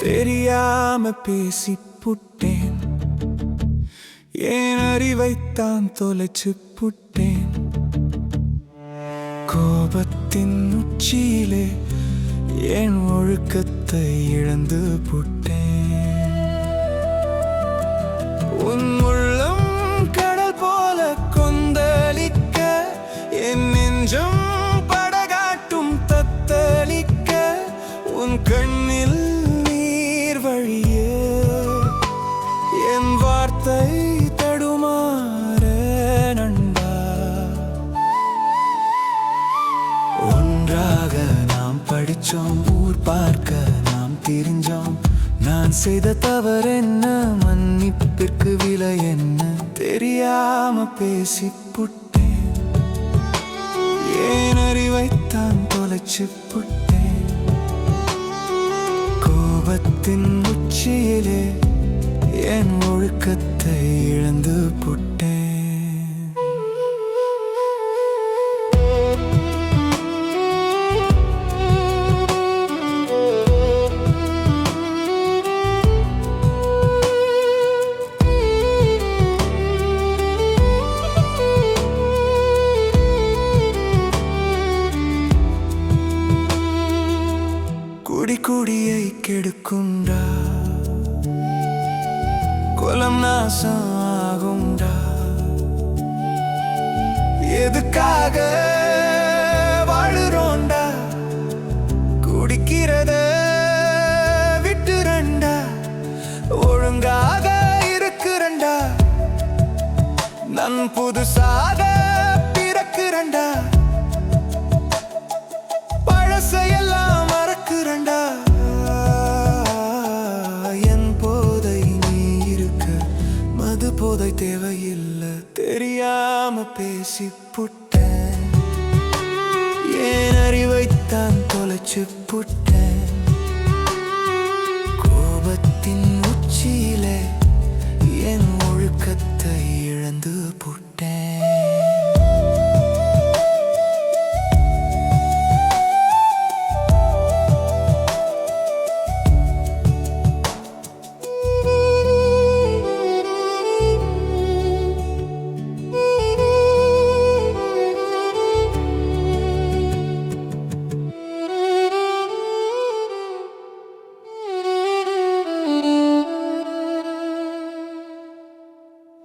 தெரியாம பேசி புட்டேன் ஏன் அறிவைத்தான் தொலைச்சு புட்டேன் கோபத்தின் உச்சியிலே என் ஒழுக்கத்தை இழந்து புட்டேன் உன் உள்ளம் கடல் போல கொந்தளிக்க என் நெஞ்சம் படகாட்டும் தத்தளிக்க உன் கண் வார்த்தை தடுமாற நண்பா. ஒன்றாக நாம் படிச்சோம் ஊர் பார்க்க நாம் தெரிஞ்சோம். நான் செய்த தவறு என்ன மன்னிப்பிற்கு விலை என்ன தெரியாம பேசி புட்டேன். ஏன் அறிவைத்தான் தொலைச்சு புட்டேன். கோபத்தின் உச்சியிலே என் ஒழுக்கத்தை இழந்து புட்டேன். குடி குடியை கெடுக்குண்டா நாசம் ஆகுண்டா எதுக்காக வாழுறோண்டா குடிக்கிறத விட்டுறண்டா ஒழுங்காக இருக்கிறண்டா நன் புதுசாக பிறக்கிறண்டா போதை தேவையில்லை தெரியாம பேசி புட்டேன் ஏன் அறிவைத்தான் தொலைச்சு புட்டேன்